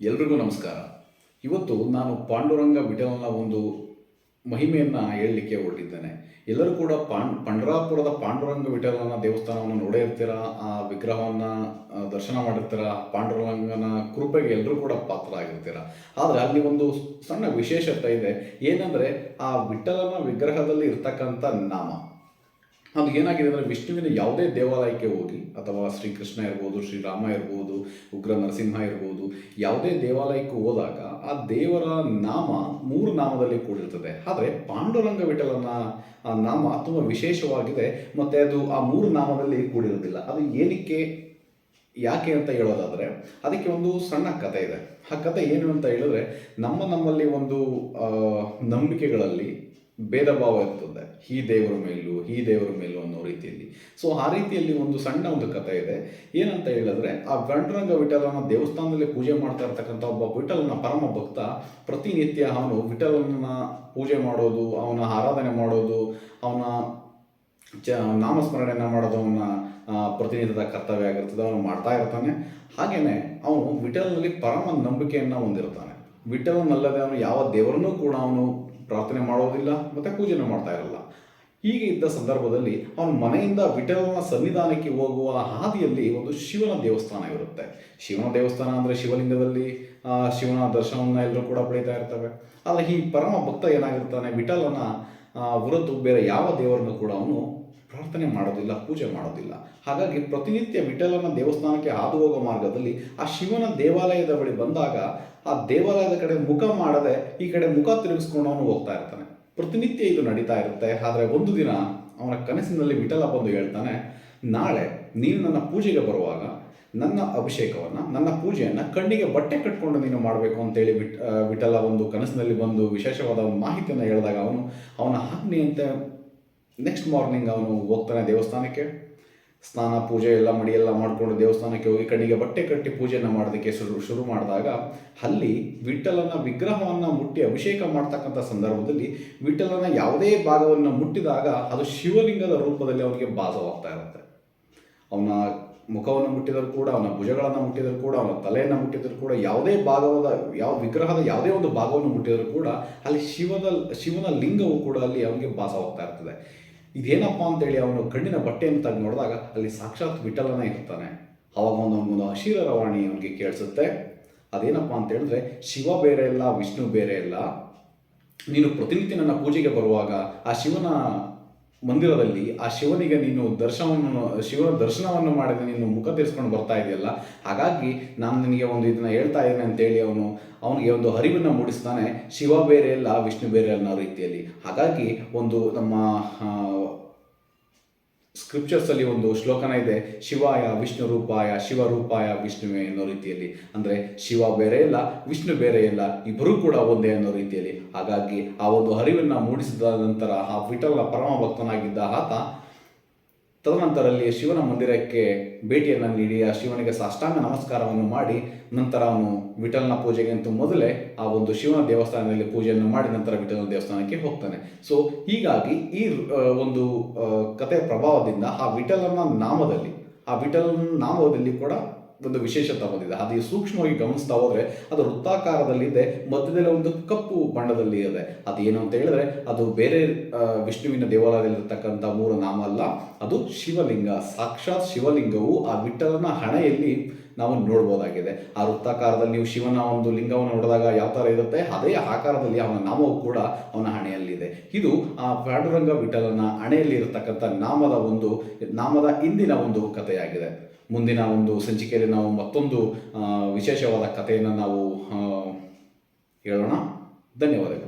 ಎಲ್ರಿಗೂ ನಮಸ್ಕಾರ. ಇವತ್ತು ನಾನು ಪಾಂಡುರಂಗ ವಿಠಲನ ಒಂದು ಮಹಿಮೆಯನ್ನು ಹೇಳಲಿಕ್ಕೆ ಹೊರಟಿದ್ದೇನೆ. ಎಲ್ಲರೂ ಕೂಡ ಪಾಂಡ್, ಪಂಡರಾಪುರದ ಪಾಂಡುರಂಗ ವಿಠಲನ ದೇವಸ್ಥಾನವನ್ನು ನೋಡೇ ಇರ್ತೀರಾ? ಆ ವಿಗ್ರಹವನ್ನು ದರ್ಶನ ಮಾಡಿರ್ತೀರಾ? ಪಾಂಡುರಂಗನ ಕೃಪೆಗೆ ಎಲ್ಲರೂ ಕೂಡ ಪಾತ್ರ ಪಾತ್ರರಾಗಿರ್ತೀರ? ಆದರೆ ಅಲ್ಲಿ ಒಂದು ಸಣ್ಣ ವಿಶೇಷತೆ ಇದೆ. ಏನಂದರೆ ಆ ವಿಠಲನ ವಿಗ್ರಹದಲ್ಲಿ ಇರ್ತಕ್ಕಂಥ ನಾಮ. ಅದು ಏನಾಗಿದೆ ಅಂದರೆ ವಿಷ್ಣುವಿನ ಯಾವುದೇ ದೇವಾಲಯಕ್ಕೆ ಹೋಗಿ, ಅಥವಾ ಶ್ರೀಕೃಷ್ಣ ಇರ್ಬೋದು, ಶ್ರೀರಾಮ ಇರ್ಬೋದು, ಉಗ್ರ ನರಸಿಂಹ ಇರ್ಬೋದು, ಯಾವುದೇ ದೇವಾಲಯಕ್ಕೆ ಹೋದಾಗ ಆ ದೇವರ ನಾಮ ಮೂರು ನಾಮದಲ್ಲಿ ಕೂಡಿರ್ತದೆ. ಆದರೆ ಪಾಂಡುರಂಗ ವಿಠಲನ, ಆ ನಾಮ ತುಂಬ ವಿಶೇಷವಾಗಿದೆ, ಮತ್ತು ಅದು ಆ ಮೂರು ನಾಮದಲ್ಲಿ ಕೂಡಿರೋದಿಲ್ಲ ಅದು ಏನಕ್ಕೆ, ಯಾಕೆ ಅಂತ ಹೇಳೋದಾದರೆ, ಅದಕ್ಕೆ ಒಂದು ಸಣ್ಣ ಕಥೆ ಇದೆ. ಆ ಕಥೆ ಏನು ಅಂತ ಹೇಳಿದ್ರೆ, ನಮ್ಮ ನಮ್ಮಲ್ಲಿ ಒಂದು ನಂಬಿಕೆಗಳಲ್ಲಿ ಭೇದ ಭಾವ ಇರ್ತದೆ. ಈ ದೇವರ ಮೇಲೂ, ಈ ದೇವರ ಮೇಲೂ ಅನ್ನೋ ರೀತಿಯಲ್ಲಿ. ಸೊ ಆ ರೀತಿಯಲ್ಲಿ ಒಂದು ಸಣ್ಣ ಒಂದು ಕಥೆ ಇದೆ. ಏನಂತ ಹೇಳಿದ್ರೆ, ಆ ಗಂಡರಂಗ ವಿಠಲನ ದೇವಸ್ಥಾನದಲ್ಲಿ ಪೂಜೆ ಮಾಡ್ತಾ ಇರ್ತಕ್ಕಂಥ ಒಬ್ಬ ವಿಠಲನ ಪರಮ ಭಕ್ತ, ಪ್ರತಿನಿತ್ಯ ಅವನು ವಿಠಲನ ಪೂಜೆ ಮಾಡೋದು, ಅವನ ಆರಾಧನೆ ಮಾಡೋದು, ಅವನ ಚ, ನಾಮಸ್ಮರಣೆಯನ್ನು ಮಾಡೋದು, ಅವನ ಪ್ರತಿನಿಧದ ಕರ್ತವ್ಯ ಆಗಿರ್ತದೆ, ಅವನು ಮಾಡ್ತಾ ಇರ್ತಾನೆ. ಹಾಗೇನೆ ಅವನು ವಿಠಲನಲ್ಲಿ ಪರಮ ನಂಬಿಕೆಯನ್ನು ಹೊಂದಿರ್ತಾನೆ. ವಿಠಲನಲ್ಲದೆ ಅವನು ಯಾವ ದೇವರನ್ನೂ ಕೂಡ ಅವನು ಪ್ರಾರ್ಥನೆ ಮಾಡೋದಿಲ್ಲ ಮತ್ತು ಪೂಜೆನೂ ಮಾಡ್ತಾ ಇರಲ್ಲ. ಹೀಗೆ ಇದ್ದ ಸಂದರ್ಭದಲ್ಲಿ ಅವನ ಮನೆಯಿಂದ ವಿಠಲನ ಸನ್ನಿಧಾನಕ್ಕೆ ಹೋಗುವ ಹಾದಿಯಲ್ಲಿ ಒಂದು ಶಿವನ ದೇವಸ್ಥಾನ ಇರುತ್ತೆ. ಶಿವನ ದೇವಸ್ಥಾನ ಅಂದರೆ ಶಿವಲಿಂಗದಲ್ಲಿ ಶಿವನ ದರ್ಶನವನ್ನು ಎಲ್ಲರೂ ಕೂಡ ಪಡೀತಾ ಇರ್ತವೆ. ಆದರೆ ಈ ಪರಮ ಭಕ್ತ ಏನಾಗಿರ್ತಾನೆ, ವಿಠಲನ ಹೊರತು ಬೇರೆ ಯಾವ ದೇವರನ್ನು ಕೂಡ ಅವನು ಪ್ರಾರ್ಥನೆ ಮಾಡೋದಿಲ್ಲ, ಪೂಜೆ ಮಾಡೋದಿಲ್ಲ. ಹಾಗಾಗಿ ಪ್ರತಿನಿತ್ಯ ವಿಠಲನ ದೇವಸ್ಥಾನಕ್ಕೆ ಹಾದು ಹೋಗೋ ಮಾರ್ಗದಲ್ಲಿ ಆ ಶಿವನ ದೇವಾಲಯದ ಬಳಿ ಬಂದಾಗ ಆ ದೇವಾಲಯದ ಕಡೆ ಮುಖ ಮಾಡದೆ ಈ ಕಡೆ ಮುಖ ತಿರುಗಿಸ್ಕೊಂಡು ಅವನು ಹೋಗ್ತಾ ಇರ್ತಾನೆ. ಪ್ರತಿನಿತ್ಯ ಇದು ನಡೀತಾ ಇರುತ್ತೆ. ಆದರೆ ಒಂದು ದಿನ ಅವನ ಕನಸಿನಲ್ಲಿ ವಿಠಲ ಬಂದು ಹೇಳ್ತಾನೆ, ನಾಳೆ ನೀನು ನನ್ನ ಪೂಜೆಗೆ ಬರುವಾಗ ನನ್ನ ಅಭಿಷೇಕವನ್ನು, ನನ್ನ ಪೂಜೆಯನ್ನು ಕಣ್ಣಿಗೆ ಬಟ್ಟೆ ಕಟ್ಕೊಂಡು ನೀನು ಮಾಡಬೇಕು ಅಂತೇಳಿ ವಿಟ್ ವಿಠಲ ಒಂದು ಕನಸಿನಲ್ಲಿ ಬಂದು ವಿಶೇಷವಾದ ಒಂದು ಮಾಹಿತಿಯನ್ನು ಹೇಳಿದಾಗ ಅವನು, ಅವನ ಆಜ್ಞೆಯಂತೆ ನೆಕ್ಸ್ಟ್ ಮಾರ್ನಿಂಗ್ ಅವನು ಹೋಗ್ತಾನೆ ದೇವಸ್ಥಾನಕ್ಕೆ. ಸ್ನಾನ, ಪೂಜೆ ಎಲ್ಲ ಮಡಿ, ಎಲ್ಲ ಮಾಡಿಕೊಂಡು ದೇವಸ್ಥಾನಕ್ಕೆ ಹೋಗಿ ಕಣ್ಣಿಗೆ ಬಟ್ಟೆ ಕಟ್ಟಿ ಪೂಜೆಯನ್ನು ಮಾಡೋದಕ್ಕೆ ಶುರು ಶುರು ಮಾಡಿದಾಗ ಅಲ್ಲಿ ವಿಠಲನ ವಿಗ್ರಹವನ್ನು ಮುಟ್ಟಿ ಅಭಿಷೇಕ ಮಾಡ್ತಕ್ಕಂಥ ಸಂದರ್ಭದಲ್ಲಿ ವಿಠಲನ ಯಾವುದೇ ಭಾಗವನ್ನು ಮುಟ್ಟಿದಾಗ ಅದು ಶಿವಲಿಂಗದ ರೂಪದಲ್ಲಿ ಅವನಿಗೆ ಭಾಸವಾಗ್ತಾ ಇರುತ್ತೆ. ಅವನ ಮುಖವನ್ನು ಮುಟ್ಟಿದರೂ ಕೂಡ, ಅವನ ಭುಜಗಳನ್ನು ಮುಟ್ಟಿದರೂ ಕೂಡ, ಅವನ ತಲೆಯನ್ನು ಮುಟ್ಟಿದರೂ ಕೂಡ, ಯಾವುದೇ ಭಾಗವಾದ, ಯಾವ ವಿಗ್ರಹದ ಯಾವುದೇ ಒಂದು ಭಾಗವನ್ನು ಮುಟ್ಟಿದರೂ ಕೂಡ ಅಲ್ಲಿ ಶಿವದ, ಶಿವನ ಲಿಂಗವು ಕೂಡ ಅಲ್ಲಿ ಅವನಿಗೆ ಭಾಸವಾಗ್ತಾ ಇರ್ತದೆ. ಇದೇನಪ್ಪ ಅಂತೇಳಿ ಅವನು ಕಣ್ಣಿನ ಬಟ್ಟೆಯನ್ನು ತೆಗೆದು ನೋಡಿದಾಗ ಅಲ್ಲಿ ಸಾಕ್ಷಾತ್ ವಿಠಲನ ಇರ್ತಾನೆ. ಅವಾಗ ಒಂದು ಒಂದು ಹಸಿರ ರವಾಣಿ ಅವನಿಗೆ ಕೇಳಿಸುತ್ತೆ. ಅದೇನಪ್ಪ ಅಂತ ಹೇಳಿದ್ರೆ ಶಿವ ಬೇರೆ ಇಲ್ಲ, ವಿಷ್ಣು ಬೇರೆ ಇಲ್ಲ. ನೀನು ಪ್ರತಿನಿತ್ಯ ನನ್ನ ಪೂಜೆಗೆ ಬರುವಾಗ ಆ ಶಿವನ ಮಂದಿರದಲ್ಲಿ ಆ ಶಿವನಿಗೆ ನೀನು ದರ್ಶನವನ್ನು ಶಿವನ ದರ್ಶನವನ್ನು ಮಾಡಿದ ನೀನು ಮುಖ ತೀರಿಸ್ಕೊಂಡು ಬರ್ತಾ ಇದೆಯಲ್ಲ? ಹಾಗಾಗಿ ನಾನು ನಿನಗೆ ಒಂದು ಇದನ್ನ ಹೇಳ್ತಾ ಇದ್ದೇನೆ ಅಂತೇಳಿ ಅವನು, ಅವನಿಗೆ ಒಂದು ಅರಿವನ್ನು ಮೂಡಿಸ್ತಾನೆ, ಶಿವ ಬೇರೆ ಅಲ್ಲ, ವಿಷ್ಣು ಬೇರೆ ಅನ್ನೋ ರೀತಿಯಲ್ಲಿ. ಹಾಗಾಗಿ ಒಂದು ನಮ್ಮ ಆ, ಸ್ಕ್ರಿಪ್ಚರ್ಸ್ ಅಲ್ಲಿ ಒಂದು ಶ್ಲೋಕನ ಇದೆ ಶಿವಾಯ ವಿಷ್ಣು ರೂಪಾಯ ಶಿವರೂಪಾಯ ವಿಷ್ಣುವೆ ಅನ್ನೋ ರೀತಿಯಲ್ಲಿ. ಅಂದರೆ ಶಿವ ಬೇರೆ ಇಲ್ಲ ವಿಷ್ಣು ಬೇರೆ ಇಲ್ಲ ಇಬ್ಬರೂ ಕೂಡ ಒಂದೇ ಅನ್ನೋ ರೀತಿಯಲ್ಲಿ. ಹಾಗಾಗಿ ಆ ಒಂದು ಅರಿವನ್ನು ಮೂಡಿಸಿದ ನಂತರ ಆ ವಿಠಲನ ಪರಮ ಭಕ್ತನಾಗಿದ್ದ ಆತ ತದನಂತರಲ್ಲಿ ಶಿವನ ಮಂದಿರಕ್ಕೆ ಭೇಟಿಯನ್ನು ನೀಡಿ ಆ ಶಿವನಿಗೆ ಸಾಷ್ಟಾಂಗ ನಮಸ್ಕಾರವನ್ನು ಮಾಡಿ ನಂತರ ಅವನು ವಿಠಲನ ಪೂಜೆಗಿಂತ ಮೊದಲೇ ಆ ಒಂದು ಶಿವನ ದೇವಸ್ಥಾನದಲ್ಲಿ ಪೂಜೆಯನ್ನು ಮಾಡಿ ನಂತರ ವಿಠಲನ ದೇವಸ್ಥಾನಕ್ಕೆ ಹೋಗ್ತಾನೆ. ಸೊ ಹೀಗಾಗಿ ಈ ಒಂದು ಕಥೆಯ ಪ್ರಭಾವದಿಂದ ಆ ವಿಠಲನ ನಾಮದಲ್ಲಿ, ಆ ವಿಠಲನ ನಾಮದಲ್ಲಿ ಕೂಡ ಒಂದು ವಿಶೇಷತೆ ಬಂದಿದೆ ಅದು ಸೂಕ್ಷ್ಮವಾಗಿ ಗಮನಿಸ್ತಾ ಹೋದ್ರೆ ಅದು ವೃತ್ತಾಕಾರದಲ್ಲಿದೆ, ಮಧ್ಯದಲ್ಲಿ ಒಂದು ಕಪ್ಪು ಬಣ್ಣದಲ್ಲಿ ಇದೆ. ಏನು ಅಂತ ಹೇಳಿದ್ರೆ, ಅದು ಬೇರೆ ವಿಷ್ಣುವಿನ ದೇವಾಲಯದಲ್ಲಿರ್ತಕ್ಕಂಥ ಮೂರು ನಾಮ ಅಲ್ಲ, ಅದು ಶಿವಲಿಂಗ. ಸಾಕ್ಷಾತ್ ಶಿವಲಿಂಗವು ಆ ವಿಠಲನ ಹಣೆಯಲ್ಲಿ ನಾವು ನೋಡ್ಬೋದಾಗಿದೆ. ಆ ವೃತ್ತಾಕಾರದಲ್ಲಿ ನೀವು ಶಿವನ ಒಂದು ಲಿಂಗವನ್ನು ನೋಡಿದಾಗ ಯಾವ ಥರ ಇರುತ್ತೆ? ಅದೇ ಆಕಾರದಲ್ಲಿ ಅವನ ನಾಮವು ಕೂಡ ಅವನ ಹಣೆಯಲ್ಲಿದೆ. ಇದು ಆ ಪಾಂಡುರಂಗ ವಿಠಲನ ಹಣೆಯಲ್ಲಿ ಇರತಕ್ಕಂಥ ನಾಮದ ಒಂದು, ನಾಮದ ಇಂದಿನ ಒಂದು ಕಥೆಯಾಗಿದೆ. ಮುಂದಿನ ಒಂದು ಸಂಚಿಕೆಯಲ್ಲಿ ನಾವು ಮತ್ತೊಂದು ವಿಶೇಷವಾದ ಕಥೆಯನ್ನು ನಾವು ಹೇಳೋಣ. ಧನ್ಯವಾದಗಳು.